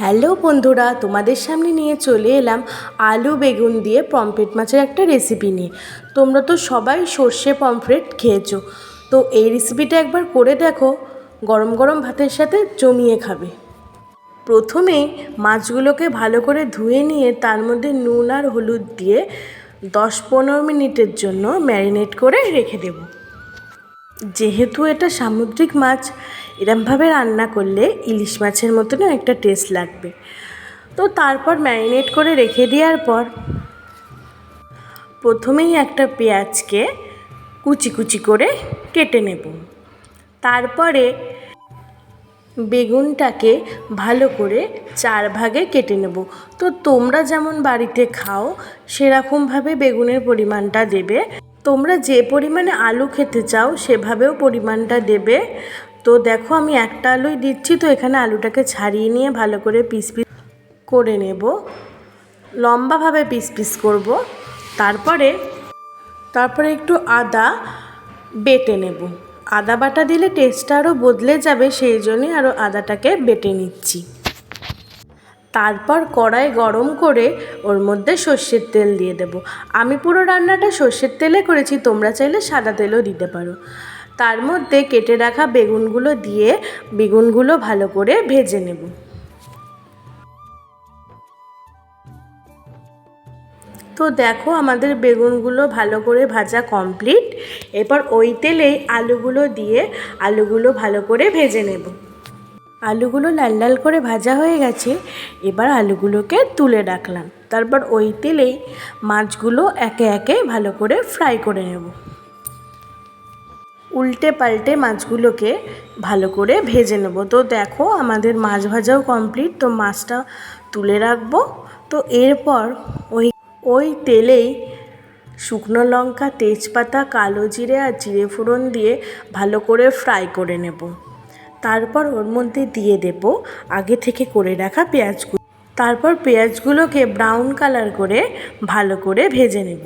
Hello বন্ধুরা, তোমাদের সামনে নিয়ে চলে এলাম আলু বেগুন দিয়ে পমফ্রেট মাছের একটা রেসিপি নিয়ে। তোমরা তো সবাই সর্ষে পমফ্রেট খেয়েছো। তো এই রেসিপিটা একবার করে দেখো, গরম গরম ভাতের সাথে জমিয়ে খাবে। প্রথমে মাছগুলোকে ভালো করে ধুয়ে নিয়ে তার মধ্যে নুন আর হলুদ দিয়ে দশ পনেরো মিনিটের জন্য ম্যারিনেট করে রেখে দেবো। যেহেতু এটা সামুদ্রিক মাছ, এরমভাবে রান্না করলে ইলিশ মাছের মতনও একটা টেস্ট লাগবে। তো তারপর ম্যারিনেট করে রেখে দেওয়ার পর প্রথমেই একটা পেঁয়াজকে কুচি কুচি করে কেটে নেব। তারপরে বেগুনটাকে ভালো করে চার ভাগে কেটে নেব। তো তোমরা যেমন বাড়িতে খাও, সেরকমভাবে বেগুনের পরিমাণটা দেবে। তোমরা যে পরিমাণে আলু খেতে চাও, সেভাবেও পরিমাণটা দেবে। তো দেখো, আমি একটা আলুই দিচ্ছি, তো এখানে আলুটাকে ছাড়িয়ে নিয়ে ভালো করে পিস পিস করে নেব। লম্বাভাবে পিস পিস করব। তারপরে তারপরে একটু আদা বেটে নেব। আদা বাটা দিলে টেস্টটা আরও বদলে যাবে, সেই জন্যই আরও আদাটাকে বেটে নিচ্ছি। তারপর কড়াই গরম করে ওর মধ্যে সর্ষের তেল দিয়ে দেব। আমি পুরো রান্নাটা সর্ষের তেলে করেছি, তোমরা চাইলে সাদা তেলও দিতে পারো। তার মধ্যে কেটে রাখা বেগুনগুলো দিয়ে বেগুনগুলো ভালো করে ভেজে নেব। তো দেখো আমাদের বেগুনগুলো ভালো করে ভাজা কমপ্লিট। এরপর ওই তেলেই আলুগুলো দিয়ে আলুগুলো ভালো করে ভেজে নেব। আলুগুলো লাল লাল করে ভাজা হয়ে গেছে, এবার আলুগুলোকে তুলে রাখলাম। তারপর ওই তেলেই মাছগুলো একে একে ভালো করে ফ্রাই করে নেব। উল্টে পাল্টে মাছগুলোকে ভালো করে ভেজে নেব। তো দেখো, আমাদের মাছ ভাজাও কমপ্লিট, তো মাছটা তুলে রাখব। তো এরপর ওই ওই তেলেই শুকনো লঙ্কা, তেজপাতা, কালো জিরে আর জিরে ফোড়ন দিয়ে ভালো করে ফ্রাই করে নেব। তারপর ওর মধ্যে দিয়ে দেব আগে থেকে করে রাখা পেঁয়াজগুলো। তারপর পেঁয়াজগুলোকে ব্রাউন কালার করে ভালো করে ভেজে নেব।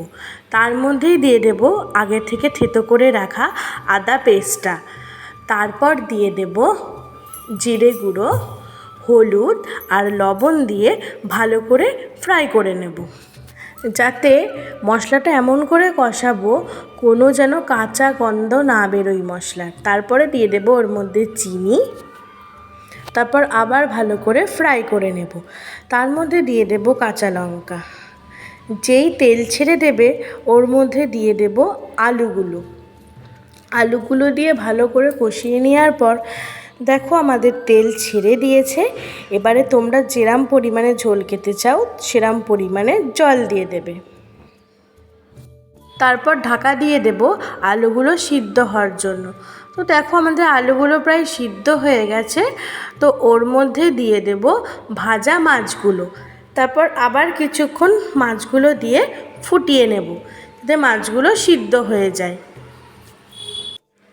তার মধ্যেই দিয়ে দেব আগে থেকে থেতো করে রাখা আদা পেস্টটা। তারপর দিয়ে দেব জিরে গুঁড়ো, হলুদ আর লবণ দিয়ে ভালো করে ফ্রাই করে নেব। যাতে মশলাটা এমন করে কষাবো, কোনো যেন কাঁচা গন্ধ না বেরোয় মশলার। তারপরে দিয়ে দেবো ওর মধ্যে চিনি। তারপর আবার ভালো করে ফ্রাই করে নেব। তার মধ্যে দিয়ে দেব কাঁচা লঙ্কা। যেই তেল ছেড়ে দেবে, ওর মধ্যে দিয়ে দেব আলুগুলো। আলুগুলো দিয়ে ভালো করে কষিয়ে নেওয়ার পর দেখো আমাদের তেল ছেড়ে দিয়েছে। এবারে তোমরা যেরাম পরিমাণে ঝোল খেতে চাও, সেরাম পরিমাণে জল দিয়ে দেবে। তারপর ঢাকা দিয়ে দেব আলুগুলো সিদ্ধ হওয়ার জন্য। তো দেখো আমাদের আলুগুলো প্রায় সিদ্ধ হয়ে গেছে। তো ওর মধ্যে দিয়ে দেব ভাজা মাছগুলো। তারপর আবার কিছুক্ষণ মাছগুলো দিয়ে ফুটিয়ে নেব। যাতে মাছগুলো সিদ্ধ হয়ে যায়।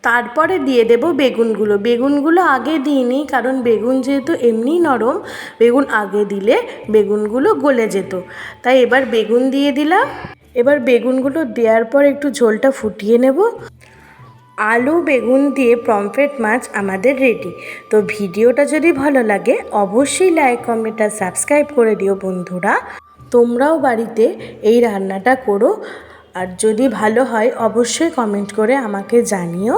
তারপরে দিয়ে দেব বেগুনগুলো। বেগুনগুলো আগে দিইনি কারণ বেগুন যেহেতু এমনি নরম, বেগুন আগে দিলে বেগুনগুলো গলে যেত। তাই এবার বেগুন দিয়ে দিলাম। এবার বেগুনগুলো দেওয়ার পর একটু ঝোলটা ফুটিয়ে নেব। আলু, বেগুন দিয়ে পমফ্রেট মাছ আমাদের রেডি তো ভিডিওটা যদি ভালো লাগে, অবশ্যই লাইক কমেন্ট আর সাবস্ক্রাইব করে দিও বন্ধুরা। তোমরাও বাড়িতে এই রান্নাটা করো। আর যদি ভালো হয় অবশ্যই কমেন্ট করে আমাকে জানিও।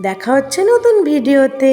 দেখা হচ্ছে নতুন ভিডিওতে